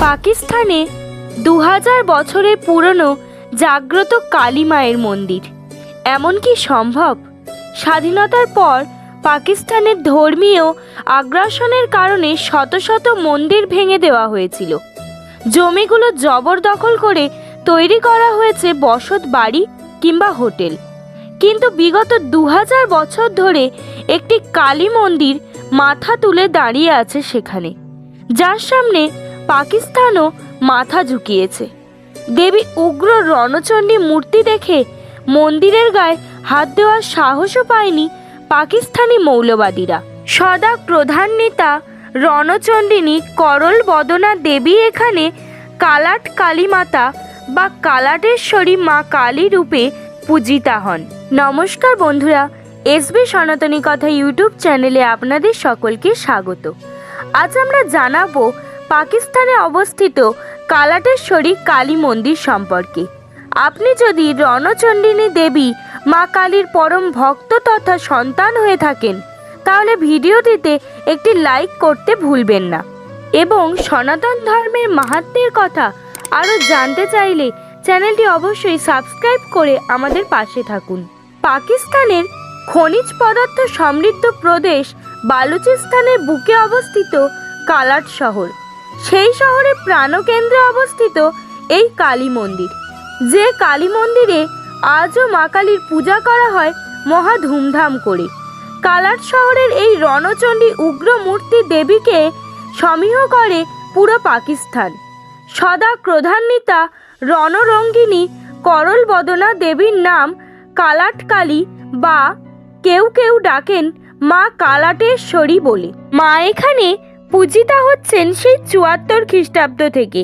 পাকিস্তানে দু হাজার বছরের পুরনো জাগ্রত কালী মায়ের মন্দির। এমন কি সম্ভব? স্বাধীনতার পর পাকিস্তানের ধর্মীয় আগ্রাসনের কারণে শত শত মন্দির ভেঙে দেওয়া হয়েছিল। জমিগুলো জবরদখল করে তৈরি করা হয়েছে বসত বাড়ি কিংবা হোটেল। কিন্তু বিগত দু হাজার বছর ধরে একটি কালী মন্দির মাথা তুলে দাঁড়িয়ে আছে সেখানে। যার সামনে পাকিস্তানও মাথা ঝুঁকিয়েছে। দেবী উগ্র রণচণ্ডী মূর্তি দেখে মন্দিরের গায়ে হাত দেওয়ার সাহসও পায়নি পাকিস্তানি মৌলবাদীরা। সদা প্রধান নেতা রণচণ্ডিনী করল বদনা দেবী এখানে কালাট কালীমাতা বা কালাটেশ্বরী মা কালী রূপে পূজিতা হন। নমস্কার বন্ধুরা এসবি সনাতনী কথা ইউটিউব চ্যানেলে আপনাদের সকলকে স্বাগত। আজ আমরা জানাব পাকিস্তানে অবস্থিত কালাটেশ্বরী কালী মন্দির সম্পর্কে। আপনি যদি রণচণ্ডিনী দেবী মা কালীর পরম ভক্ত তথা সন্তান হয়ে থাকেন, তাহলে ভিডিওটিতে একটি লাইক করতে ভুলবেন না। এবং সনাতন ধর্মের মাহাত্ম্যের কথা আরও জানতে চাইলে চ্যানেলটি অবশ্যই সাবস্ক্রাইব করে আমাদের পাশে থাকুন। পাকিস্তানের খনিজ পদার্থ সমৃদ্ধ প্রদেশ বালুচিস্তানের বুকে অবস্থিত কালাট শহর। সেই শহরে প্রাণকেন্দ্রে অবস্থিত এই কালী মন্দির। যে কালী মন্দিরে আজও মা কালীর পূজা করা হয় মহা ধুমধাম করে। কালাট শহরের এই রণচণ্ডী উগ্র মূর্তি দেবীকে সমীহ করে পুরো পাকিস্তান। সদা ক্রোধান্বিতা রণরঙ্গিনী করল বদনা দেবীর নাম কালাট কালী বা কেউ কেউ ডাকেন মা কালাটেশ্বরী বলে। মা এখানে পূজিতা হচ্ছেন সেই চুয়াত্তর খ্রিস্টাব্দ থেকে।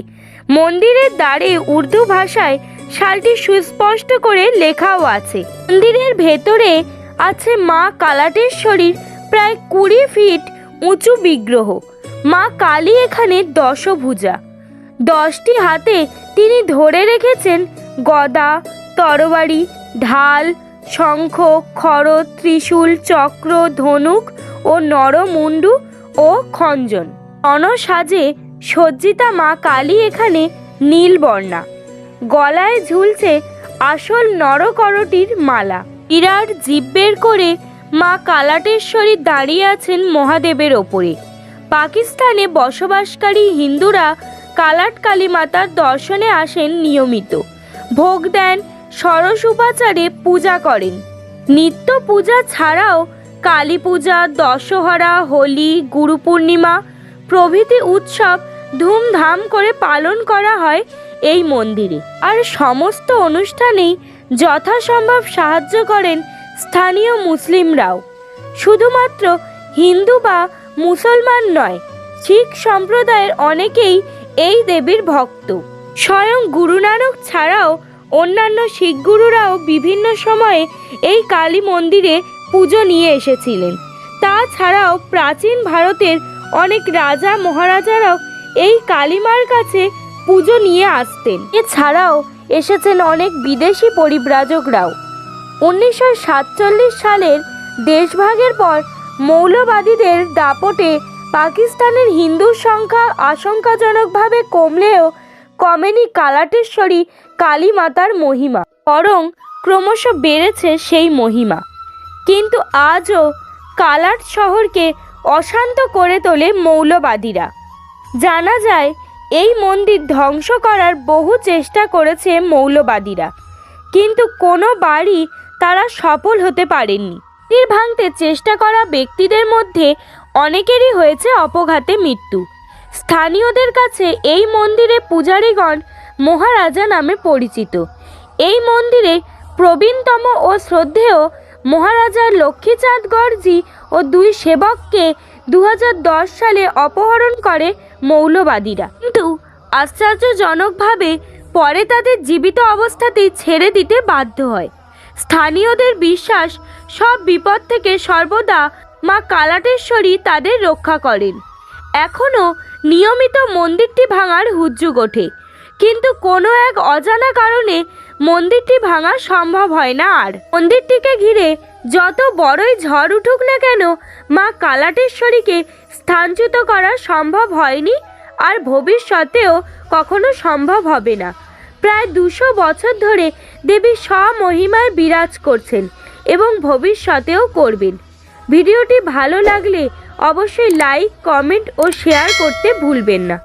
মন্দিরের দ্বারে উর্দু ভাষায় শালটি সুস্পষ্ট করে লেখাও আছে। মন্দিরের ভেতরে আছে মা কালাটেশ্বরীর প্রায় কুড়ি ফিট উঁচু বিগ্রহ। মা কালী এখানে দশভুজা। দশটি হাতে তিনি ধরে রেখেছেন গদা, তরবারি, ঢাল, শঙ্খ, খড়, ত্রিশূল, চক্র, ধনুক ও নরমুণ্ডু ও খঞ্জন। অনসাজে সজ্জিতা মা কালী এখানে নীলবর্ণা। গলায় ঝুলছে আসল নরকরটির মালা। ইরার জিভ বের করে মা কালাটেশ্বরী দাঁড়িয়ে আছেন মহাদেবের ওপরে। পাকিস্তানে বসবাসকারী হিন্দুরা কালাট কালী মাতার দর্শনে আসেন নিয়মিত। ভোগ দেন, সরস উপাচারে পূজা করেন। নিত্য পূজা ছাড়াও কালী পূজা, দশহরা, হোলি, গুরু পূর্ণিমা প্রভৃতি উৎসব ধুমধাম করে পালন করা হয় এই মন্দিরে। আর সমস্ত অনুষ্ঠানেই যথাসম্ভব সাহায্য করেন স্থানীয় মুসলিমরাও। শুধুমাত্র হিন্দু বা মুসলমান নয়, শিখ সম্প্রদায়ের অনেকেই এই দেবীর ভক্ত। স্বয়ং গুরু নানক ছাড়াও অন্যান্য শিখ গুরুরাও বিভিন্ন সময়ে এই কালী মন্দিরে পুজো নিয়ে এসেছিলেন। তাছাড়াও প্রাচীন ভারতের অনেক রাজা মহারাজারাও এই কালীমার কাছে পুজো নিয়ে আসতেন। এছাড়াও এসেছেন অনেক বিদেশি পরিব্রাজকরাও। উনিশশো সাতচল্লিশ সালের দেশভাগের পর মৌলবাদীদের দাপটে পাকিস্তানের হিন্দুর সংখ্যা আশঙ্কাজনকভাবে কমলেও কমেনি কালাটেশ্বরী কালী মাতার মহিমা, বরং ক্রমশ বেড়েছে সেই মহিমা। কিন্তু আজও কালাট শহরকে অশান্ত করে তোলে মৌলবাদীরা। জানা যায়, এই মন্দির ধ্বংস করার বহু চেষ্টা করেছে মৌলবাদীরা। কিন্তু কোনো বাড়ি তারা সফল হতে পারেননি। মন্দির ভাঙতে চেষ্টা করা ব্যক্তিদের মধ্যে অনেকেরই হয়েছে অপঘাতে মৃত্যু। স্থানীয়দের কাছে এই মন্দিরে পূজারীগণ মহারাজা নামে পরিচিত। এই মন্দিরে প্রবীণতম ও শ্রদ্ধেয় মহারাজা লক্ষ্মীচাঁদ গড়জি ও দুই সেবককে দু হাজার দশ সালে অপহরণ করে মৌলবাদীরা। কিন্তু আশ্চর্যজনকভাবে পরে তাদের জীবিত অবস্থাতেই ছেড়ে দিতে বাধ্য হয়। স্থানীয়দের বিশ্বাস, সব বিপদ থেকে সর্বদা মা কালাটেশ্বরী তাদের রক্ষা করেন। এখনও নিয়মিত মন্দিরটি ভাঙার হুজ্জুগ ওঠে কিন্তু কোনো এক অজানা কারণে মন্দিরটি ভাঙা সম্ভব হয় না আর। মন্দিরটিকে ঘিরে যত বড়ই ঝড় উঠুক না কেন, মা কালাটেশ্বরীকে স্থানচ্যুত করা সম্ভব হয়নি আর ভবিষ্যতেও কখনো সম্ভব হবে না। প্রায় দুশো বছর ধরে দেবী স্বমহিমায় বিরাজ করছেন এবং ভবিষ্যতেও করবেন। ভিডিওটি ভালো লাগলে অবশ্যই লাইক, কমেন্ট ও শেয়ার করতে ভুলবেন না।